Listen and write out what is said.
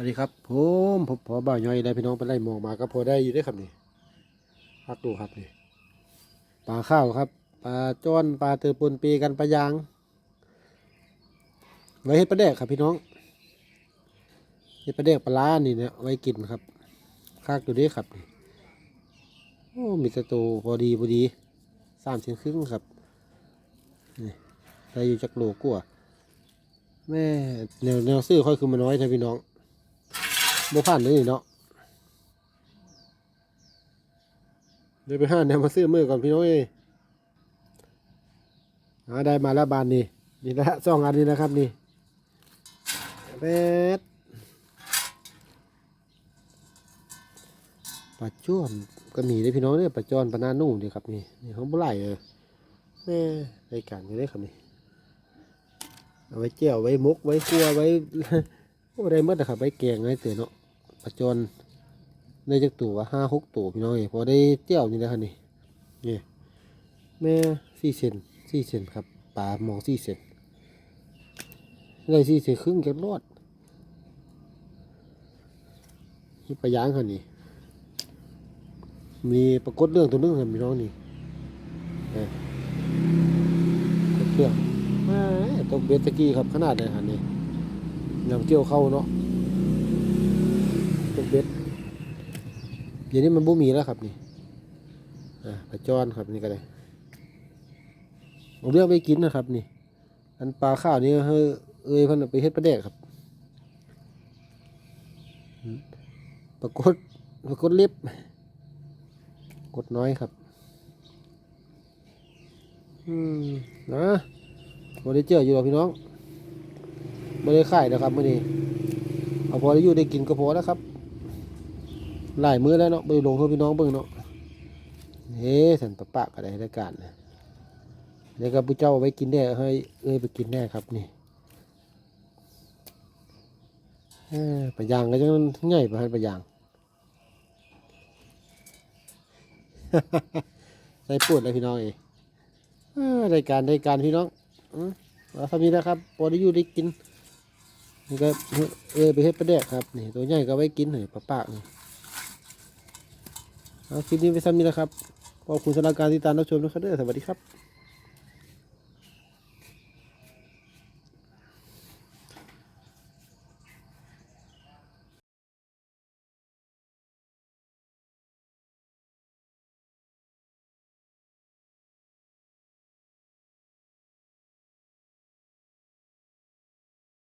วัสดีครับผมผมพอบ่าวย่อยได้พี่น้องไปไล่มองมาก็พอได้อยู่ได้ครับนี่พักดูครับนี่ปลาข้าวครับปลาจ้อนปลาเตอปูนปีกันปลายางไว้ให้ปลาแดกครับพี่น้องเฮ็ดปลาแดกปลาล้านี่เนี่ยไว้กินครับคากอยู่เด้ครับนี่โอ้มีสตูพอดีพอดีสามเส้นครึ่งครับนี่ได้อยู่จักโลกว่าแม่แนวแนวซื้อค่อยคือมาน้อยใช่พี่น้อง บ่ผ่านเลยนี่เนาะเดี๋ยวไปห้าแนวมาซื้อมือก่อนพี่น้องเอ้ยหาได้มาแล้วบานนี่นี่ละสองอันนี้นะครับนี่แป๊ดปลาจ้วนก็มีได้พี่น้องเนี่ยปลาจ้อนปลาหน้านุ่งดีครับนี่นี่เขาบ่ไหลเลยแม่รายการอยู่ได้ครับนี่เอาไว้เจียวไว้มุกไว้คั่วไว้อ้ได้หมดนะครับไว้แกงไว้เต๋อเนาะ จนได้จักตัวห้าหกตัวพี่น้องเอ้ยพอได้เจียวนี่นะครับนี่นี่แม่สี่เซนสี่เซนครับปลาหมองสี่เซนได้สี่เซนครึ่งแก็รอดนี่ปลาย่างค่ะนี่มีปรากฏเรื่องตัวนึงครับพี่น้องนี่เอ้ยปรากฏเรื่องตกเบสตะกี้ครับขนาดไหนครับนี่ยังเกี่ยวเข้าเนาะ เบ็ดเดี๋ยวนี้มันบ่มีแล้วครับนี่อ่าปลาจอนครับนี่ก็ได้เอาเรื่องไปกินนะครับ นี่ อันปลาข้าวนี่เฮ้ยเอ้ยเพิ่นเอาไปเฮ็ดปลาแดกครับปรากฏปรากฏเล็บกดน้อยครับ อืมนะบ่ได้เจออยู่หรอพี่น้องไม่ได้ขายนะครับมื่อนี้เอาพอได้อยู่ได้กินก็พอแล้วครับ หลายมื้อแล้วเนาะไปลงเพื่อพี่น้องเบิ่งเนาะเฮ้สันปะปะก็ได้รายการนะเดี๋ยวก็ผู้เจ้าเอาไว้กินแน่ให้เอ้ยไปกินแน่ครับนี่ปลายางก็ยังง่ายปให้ปลายางใส่ปวดเลยพี่น้องเอยเอ้อรายการรายการพี่น้องอืมว่าทำนี้นะครับพอได้อยู่ได้กินนี่ก็เออไปเฮ็ดปลาแดกครับนี่ตัวใหญ่ก็ไว้กินหน่อยปลาปากนี่ เอาคลิปนี้ไปซ้ำนี้นะครับ ขอบคุณสำหรับการติดตามรับชมนะครับเด้อสวัสดีครับ